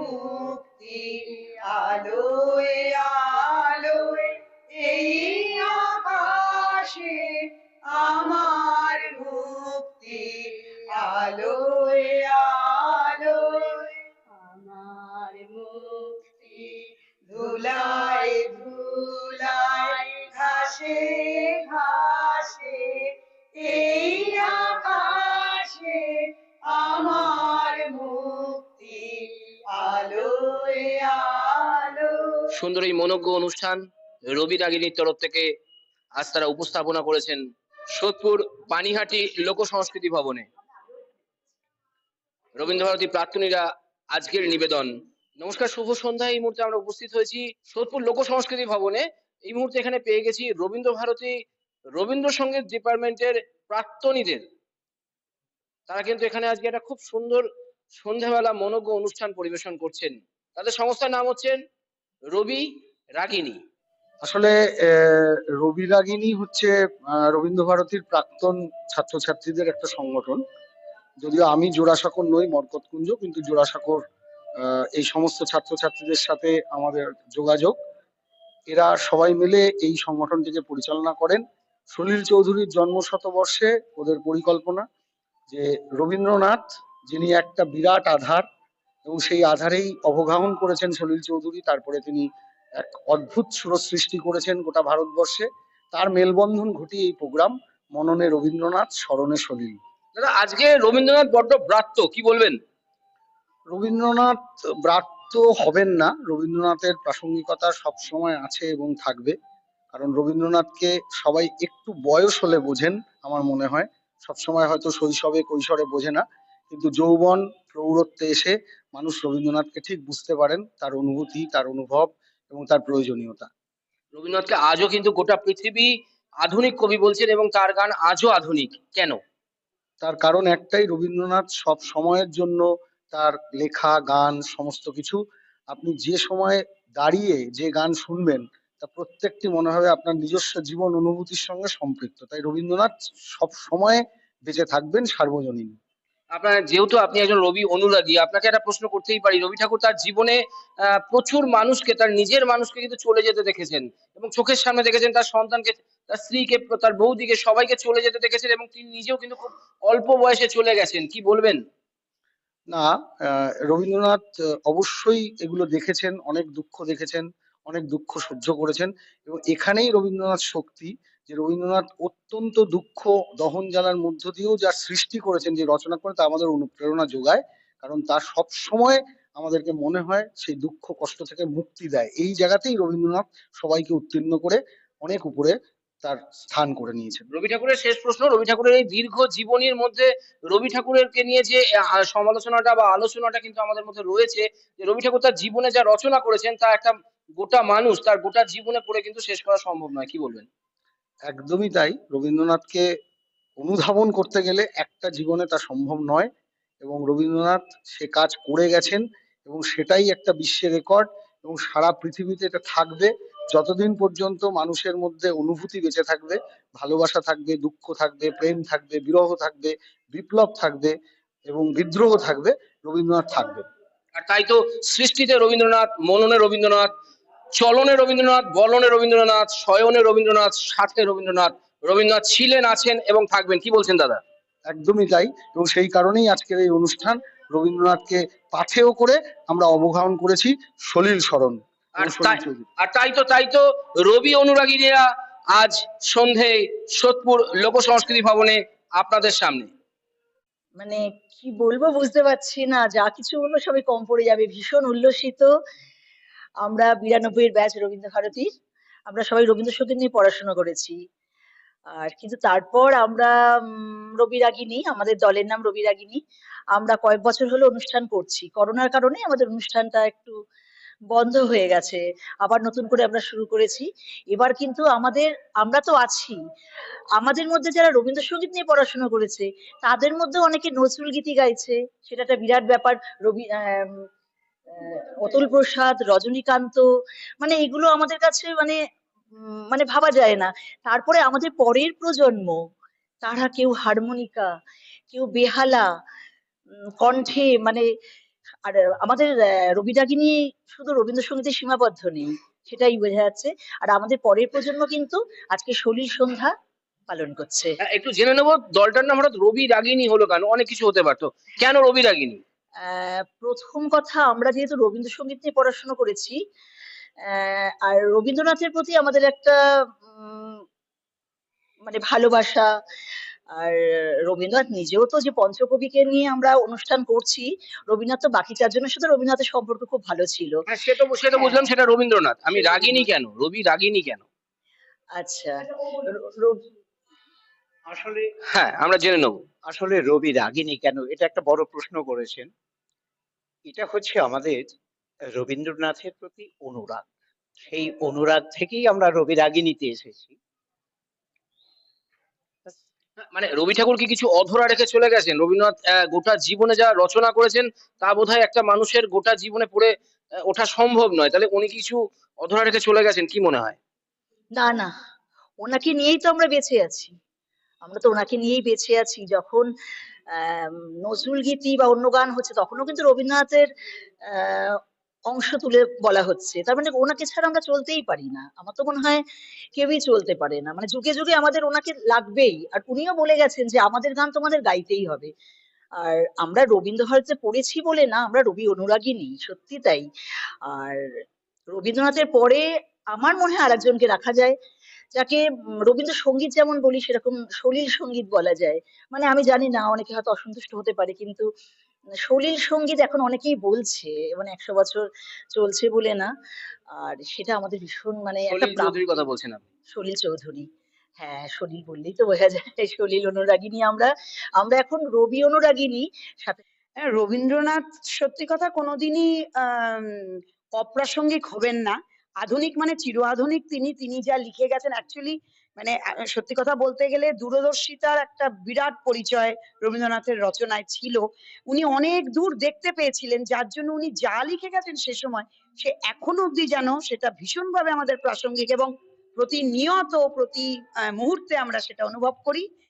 মুক্তি আলোয় আলোয় এই আকাশে সুন্দর এই মনজ্ঞ অনুষ্ঠান রবি রাগিনীর তরফ থেকে আজ তারা উপস্থাপনা করেছেন সোদপুর পানিহাটি লোক সংস্কৃতি ভবনে। রবীন্দ্রভারতী প্রাক্তনীরা আজকের নিবেদন। নমস্কার, শুভ সন্ধ্যায় এই মুহূর্তে আমরা উপস্থিত হয়েছি সোদপুর লোক সংস্কৃতি ভবনে। এই মুহূর্তে এখানে পেয়ে গেছি রবীন্দ্রভারতী রবীন্দ্রসঙ্গীত ডিপার্টমেন্টের প্রাক্তনীদের। তারা কিন্তু এখানে আজকে একটা খুব সুন্দর সন্ধ্যাবেলা মনজ্ঞ অনুষ্ঠান পরিবেশন করছেন। তাদের সংস্থার নাম হচ্ছেন রবি রাগিনী। আসলে রবি রাগিনী হচ্ছে আহ, রবীন্দ্রভারতীর প্রাক্তন ছাত্রছাত্রীদের একটা সংগঠন। যদিও আমি জোড়াসাঁকোর নই মরকতকুঞ্জ কিন্তু জোড়াসাঁকোর এই সমস্ত ছাত্রছাত্রীদের সাথে আমাদের যোগাযোগ। এরা সবাই মিলে এই সংগঠনটিকে পরিচালনা করেন। সলিল চৌধুরীর জন্ম শতবর্ষে ওদের পরিকল্পনা যে রবীন্দ্রনাথ যিনি একটা বিরাট আধার এবং সেই আধারেই অবগাহন করেছেন সলিল চৌধুরী তারপরে তিনি এক অদ্ভুত সুর সৃষ্টি করেছেন গোটা ভারতবর্ষে। তার মেলবন্ধন ঘটিয়ে এই প্রোগ্রাম মননে রবীন্দ্রনাথ স্মরণে সলিল। দাদা আজকে রবীন্দ্রনাথ বড্ড ব্রাত্য কি বলবেন? রবীন্দ্রনাথ ব্রাত্য হবেন না। রবীন্দ্রনাথের প্রাসঙ্গিকতা সবসময় আছে এবং থাকবে। কারণ রবীন্দ্রনাথকে সবাই একটু বয়স হলে বোঝেন আমার মনে হয়। সবসময় হয়তো শৈশবে কৈশোরে বোঝে না। কিন্তু যৌবন প্রৌঢ়ত্বে এসে মানুষ রবীন্দ্রনাথকে ঠিক বুঝতে পারেন তার অনুভূতি তার অনুভব এবং তার প্রয়োজনীয়তা। রবীন্দ্রনাথকে আজও কিন্তু গোটা পৃথিবী আধুনিক কবি বলছেন এবং তার গান আজও আধুনিক। কেন? তার কারণ একটাই রবীন্দ্রনাথ সব সময়ের জন্য তার লেখা গান সমস্ত কিছু আপনি যে সময়ে দাঁড়িয়ে যে গান শুনবেন তা প্রত্যেকটি মনে হবে আপনার নিজস্ব জীবন অনুভূতির সঙ্গে সম্পৃক্ত। তাই রবীন্দ্রনাথ সব সময় বেঁচে থাকবেন সার্বজনীন। আপনার যেহেতু আপনি একজন রবি অনুরাগী, আপনাকে একটা প্রশ্ন করতেই পারি। রবি ঠাকুর তার জীবনে প্রচুর মানুষকে, তার নিজের মানুষকে কিন্তু চলে যেতে দেখেছেন এবং চোখের সামনে দেখেছেন তার সন্তানকে, তার স্ত্রীকে, তার বৌদিকে সবাইকে চলে যেতে দেখেছেন এবং তিনি নিজেও কিন্তু খুব অল্প বয়সে চলে গেছেন। কি বলবেন? না রবীন্দ্রনাথ অবশ্যই এগুলো দেখেছেন, অনেক দুঃখ দেখেছেন, অনেক দুঃখ সহ্য করেছেন এবং এখানেই রবীন্দ্রনাথ শক্তি যে রবীন্দ্রনাথ অত্যন্ত দুঃখ দহন জ্বালার মধ্য দিয়েও যা সৃষ্টি করেছেন, যে রচনা করে তা আমাদের অনুপ্রেরণা যোগায়। কারণ তার সব সময় আমাদেরকে মনে হয় সেই দুঃখ, কষ্ট থেকে মুক্তি দেয়। এই জায়গাতেই রবীন্দ্রনাথ সবাইকে উত্তীর্ণ করে অনেক উপরে তার স্থান করে নিয়েছেন। রবি ঠাকুরের শেষ প্রশ্ন, রবি ঠাকুরের এই দীর্ঘ জীবনীর মধ্যে রবি ঠাকুরেরকে নিয়ে যে সমালোচনাটা বা আলোচনাটা কিন্তু আমাদের মধ্যে রয়েছে, যে রবি ঠাকুর তার জীবনে যা রচনা করেছেন, তা একটা গোটা মানুষ, তার গোটা জীবনে পড়ে কিন্তু শেষ করা সম্ভব নয়। কি বলবেন? একদমই তাই। রবীন্দ্রনাথকে অনুধাবন করতে গেলে একটা জীবনে তা সম্ভব নয় এবং রবীন্দ্রনাথ সে কাজ করে গেছেন এবং সেটাই একটা বিশ্বের রেকর্ড এবং সারা পৃথিবীতে এটা থাকবে। যতদিন পর্যন্ত মানুষের মধ্যে অনুভূতি বেঁচে থাকবে, ভালোবাসা থাকবে, দুঃখ থাকবে, প্রেম থাকবে, বিরহ থাকবে, বিপ্লব থাকবে এবং বিদ্রোহ থাকবে, রবীন্দ্রনাথ থাকবে আর তাই তো সৃষ্টিতে রবীন্দ্রনাথ, মননে রবীন্দ্রনাথ চলনে রবীন্দ্রনাথ বলনে রবীন্দ্রনাথ শয়নে রবীন্দ্রনাথ সাথে রবীন্দ্রনাথ রবীন্দ্রনাথ ছিলেন আছেন এবং থাকবেন। কি বলছেন দাদা? একদমই তাই এবং সেই কারণেই আজকের এই অনুষ্ঠান রবীন্দ্রনাথকে পাথেয় করে আমরা অবগাহন করেছি সলিল স্মরণ আর তাই- আর তাই তো তাই তো রবি অনুরাগীরা আজ সন্ধে সোদপুর লোক সংস্কৃতি ভবনে আপনাদের সামনে। মানে কি বলব বুঝতে পারছি না। যা কিছু বলব সবই কম পড়ে যাবে ভীষণ উল্লসিত। আমরা বিরানব্বই এর ব্যাচ রবীন্দ্র ভারতীর। আমরা সবাই রবীন্দ্রসঙ্গীত নিয়ে পড়াশোনা করেছি। আর কিন্তু তারপর আমরা রবি রাগিনী, আমাদের দলের নাম রবি রাগিনী, আমরা কয়েক বছর হলো অনুষ্ঠান করছি। করোনার কারণে আমাদের অনুষ্ঠানটা একটু বন্ধ হয়ে গেছে। আবার নতুন করে আমরা শুরু করেছি। এবার কিন্তু আমাদের, আমরা তো আছি। আমাদের মধ্যে যারা রবীন্দ্রসঙ্গীত নিয়ে পড়াশোনা করেছে, তাদের মধ্যে অনেকে নজরুল গীতি গাইছে। সেটা একটা বিরাট ব্যাপার। রবি অতুল প্রসাদ রজনীকান্ত মানে এগুলো আমাদের কাছে মানে মানে ভাবা যায় না। তারপরে আমাদের পরের প্রজন্ম তারা কেউ হারমোনিকা কেউ বেহালা কণ্ঠে মানে আর আমাদের আহ, রবিরাগিনী শুধু রবীন্দ্রসঙ্গীতে সীমাবদ্ধ নেই সেটাই বোঝা যাচ্ছে। আর আমাদের পরের প্রজন্ম কিন্তু আজকে সলিল সন্ধ্যা পালন করছে। হ্যাঁ, একটু জেনে নেব দলটার নাম হঠাৎ রবি রাগিনী হলো কেন? অনেক কিছু হতে পারতো। কেন রবি রাগিনী প্রথম কথা আমরা যেহেতু রবীন্দ্রসঙ্গীত নিয়ে পড়াশোনা করেছি আহ, আর রবীন্দ্রনাথের প্রতি আমাদের একটা উম, মানে ভালোবাসা আর রবীন্দ্রনাথ নিজেও তো যে পঞ্চকবিকে নিয়ে আমরা অনুষ্ঠান করছি রবীন্দ্রনাথ তো বাকি চারজনের সাথে রবীন্দ্রনাথের সম্পর্ক খুব ভালো ছিল। হ্যাঁ সে তো সে তো বুঝলাম সেটা রবীন্দ্রনাথ। আমি রাগিনী কেন? রবি রাগিনী কেন? আচ্ছা। আসলে হ্যাঁ আমরা জেনে নেব। আসলে রবি রাগিনী কেন? এটা একটা বড় প্রশ্ন করেছেন। এটা হচ্ছে আমাদের রবীন্দ্রনাথের প্রতি অনুরাগ। সেই অনুরাগ থেকেই আমরা রবি রাগিনীতে এসেছি। মানে রবি ঠাকুর কি কিছু অধরা রেখে চলে গেছেন? রবীন্দ্রনাথ গোটা জীবনে যা রচনা করেছেন তা বোধহয় একটা মানুষের গোটা জীবনে পড়ে ওঠা সম্ভব নয়। তাহলে উনি কিছু অধরা রেখে চলে গেছেন কি মনে হয়? না না। ওনাকে নিয়েই তো আমরা বেঁচে আছি। আমরা তো ওনাকে নিয়েই বেঁচে আছি। যখন নজরুল গীতি বা অন্য গান হচ্ছে, তখনও কিন্তু রবীন্দ্রনাথের অংশ তুলে বলা হচ্ছে। তার মানে ওনাকে ছাড়া আমরা চলতেই পারি না। আমার তো মনে হয় কেউই চলতে পারে না। মানে যুগে যুগে আমাদের ওনাকে লাগবেই। আর উনিও বলে গেছেন যে, আমাদের গান তোমাদের গাইতেই হবে। আর আমরা রবীন্দ্র ভারতীতে পড়েছি বলে না, আমরা রবি অনুরাগী নেই সত্যি তাই। আর রবীন্দ্রনাথের পরে আমার মনে হয় আরেকজনকে রাখা যায়। যাকে রবীন্দ্রসঙ্গীত যেমন বলি সেরকম সলিল সংগীত বলা যায়। মানে আমি জানি না অনেকে হয়তো অসন্তুষ্ট হতে পারে কিন্তু সলিল সংগীত এখন অনেকেই বলছে মানে একশো বছর চলছে বলে না। আর সেটা আমাদের ভীষণ মানে একটা সলিল কথা বলছেন আপনি? সলিল চৌধুরী। হ্যাঁ সলিল বললেই তো বোঝা যায় সলিল অনুরাগিনী আমরা আমরা এখন রবি অনুরাগিনী সাথে হ্যাঁ, রবীন্দ্রনাথ সত্যি কথা কোনোদিনই অপ্রাসঙ্গিক হবেন না। আধুনিক মানে চির আধুনিক তিনি তিনি যা লিখে গেছেন অ্যাকচুয়ালি মানে সত্যি কথা বলতে গেলে দূরদর্শিতার একটা বিরাট পরিচয় রবীন্দ্রনাথের রচনায় ছিল। উনি অনেক দূর দেখতে পেয়েছিলেন, যার জন্য উনি যা লিখে গেছেন সে সময়, সে এখনও অব্দি যেন সেটা ভীষণভাবে আমাদের প্রাসঙ্গিক এবং প্রতিনিয়ত, প্রতি মুহূর্তে আমরা সেটা অনুভব করি।